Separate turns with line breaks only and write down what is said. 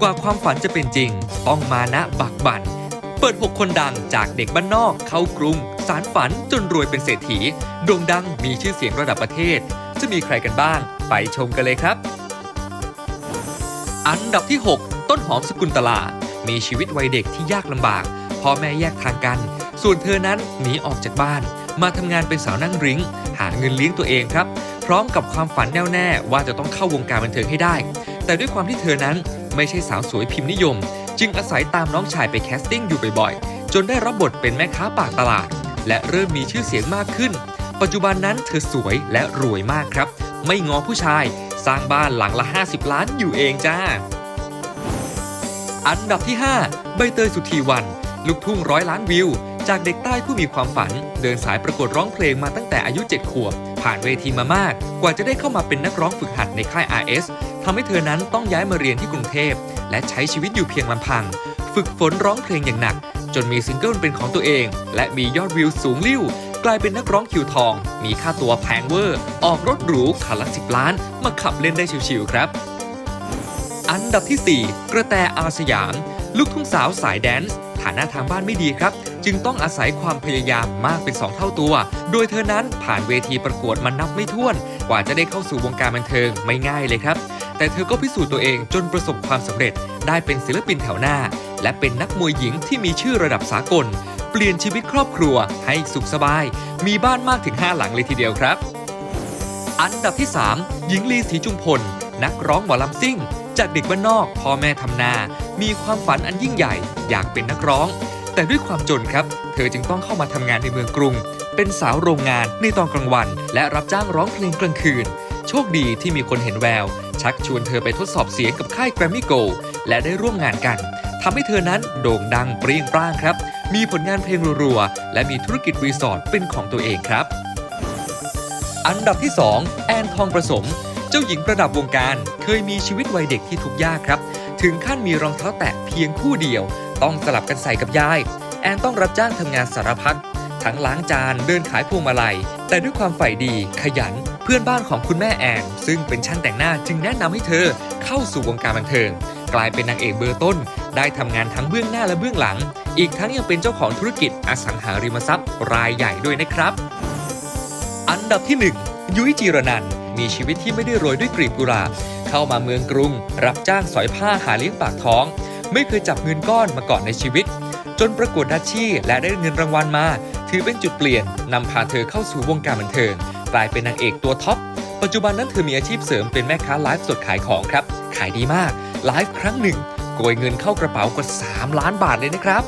กว่าความฝันจะเป็นจริง ต้องมานะบักบันเปิด 6 คนดังจากเด็กบ้านนอกเข้ากรุง สารฝันจนรวยเป็นเศรษฐีโด่งดังมีชื่อเสียงระดับประเทศ จะมีใครกันบ้าง ไปชมกันเลยครับ อันดับที่ 6 ต้นหอมสกุลตลา มีชีวิตวัยเด็กที่ยากลำบากพ่อแม่แยกทางกัน ส่วนเธอนั้นหนีออกจากบ้าน มาทำงานเป็นสาวนั่งริ้ง หาเงินเลี้ยงตัวเองครับ พร้อมกับความฝันแน่วแน่ว่าจะต้องเข้าวงการบันเทิงให้ได้ แต่ด้วยความที่เธอนั้นไม่ใช่สาวสวยพิมพ์นิยม จึงอาศัยตามน้องชายไปแคสติ้งอยู่บ่อยๆ จนได้รับบทเป็นแม่ค้าปากตลาด และเริ่มมีชื่อเสียงมากขึ้น ปัจจุบันนั้นเธอสวยและรวยมากครับ ไม่งอผู้ชาย สร้างบ้านหลังละ 50 ล้านอยู่เองจ้า อันดับที่ 5 ใบเตยสุธีวัน ลูกทุ่งร้อยล้านวิว จากเด็กใต้ผู้มีความฝัน เดินสายประกวดร้องเพลงมาตั้งแต่อายุ 7 ขวบ ผ่านเวทีมามาก กว่าจะได้เข้ามาเป็นนักร้องฝึกหัดในค่าย RS ทำให้เธอนั้นต้องย้ายมาเรียนที่กรุงเทพ และใช้ชีวิตอยู่เพียงลำพัง ฝึกฝนร้องเพลงอย่างหนัก จนมีซิงเกิลเป็นของตัวเอง และมียอดวิวสูงลิ่ว กลายเป็นนักร้องคิวทอง มีค่าตัวแพงเวอร์ ออกรถหรูคันละสิบล้าน มาขับเล่นได้ชิวๆครับ อันดับที่ 4 กระแตอาสยาม ลูกทุ่งสาวสายแดนซ์ฐานะทางบ้านไม่ดีครับ จึงต้องอาศัยความพยายามมากเป็น 2 เท่าตัว โดยเธอนั้นผ่านเวทีประกวดมันนับไม่ถ้วน กว่าจะได้เข้าสู่วงการบันเทิงไม่ง่ายเลยครับ แต่เธอก็พิสูจน์ตัวเองจนประสบความสำเร็จ ได้เป็นศิลปินแถวหน้า และเป็นนักมวยหญิงที่มีชื่อระดับสากล เปลี่ยนชีวิตครอบครัวให้สุขสบาย มีบ้านมากถึง 5 หลังเลยทีเดียวครับ อันดับที่ 3 หญิงลีศรีจุมพล นักร้องหมอลำซิ่งจากเด็กบ้านนอกพ่อแม่ทำนา มีความฝันอันยิ่งใหญ่ อยากเป็นนักร้อง แต่ด้วยความจนครับ เธอจึงต้องเข้ามาทำงานในเมืองกรุง เป็นสาวโรงงานในตอนกลางวัน และรับจ้างร้องเพลงกลางคืน โชคดีที่มีคนเห็นแวว ชักชวนเธอไปทดสอบเสียงกับค่าย Grammy Go และได้ร่วมงานกันทำให้เธอนั้นโด่งดังเปรี้ยงปร้างครับ มีผลงานเพลงรัวๆและมีธุรกิจรีสอร์ทเป็นของตัวเองครับ อันดับที่ 2 แอนทองประสม เจ้าหญิงประดับวงการ เคยมีชีวิตวัยเด็กที่ทุกข์ยากครับ ถึงขั้นมีรองเท้าแตะเพียงคู่เดียว ต้องสลับกันใส่กับยาย แอนต้องรับจ้างทำงานสารพัดทั้งล้างจานเดินขายพวงมาลัย แต่ด้วยความใฝ่ดี ขยัน เพื่อนบ้านของคุณแม่แอนซึ่งเป็นช่างแต่งหน้าจึงแนะนำให้เธอเข้าสู่วงการบันเทิง กลายเป็นนางเอกเบอร์ต้น ได้ทำงานทั้งเบื้องหน้าและเบื้องหลัง อีกทั้งยังเป็นเจ้าของธุรกิจอสังหาริมทรัพย์ รายใหญ่ด้วยนะครับ อันดับที่ 1 ยุ้ยจีรนันมีชีวิตที่ไม่ได้โรยด้วยกลีบกุหลาบเข้ามาเมืองกรุง รับจ้างสอยผ้าหาเลี้ยงปากท้อง ไม่เคยจับเงินก้อนมาก่อนในชีวิต จนประกวดดัชชี่และได้เงินรางวัลมา ถือเป็นจุดเปลี่ยนนำพาเธอเข้าสู่วงการบันเทิงกลายเป็นนางเอกตัวท็อปปัจจุบันนั้นเธอมีอาชีพเสริมเป็นแม่ค้าไลฟ์สดขายของครับ ขายดีมากไลฟ์ครั้งหนึ่งโกยเงินเข้ากระเป๋ากว่า 3 ล้านบาทเลยนะครับ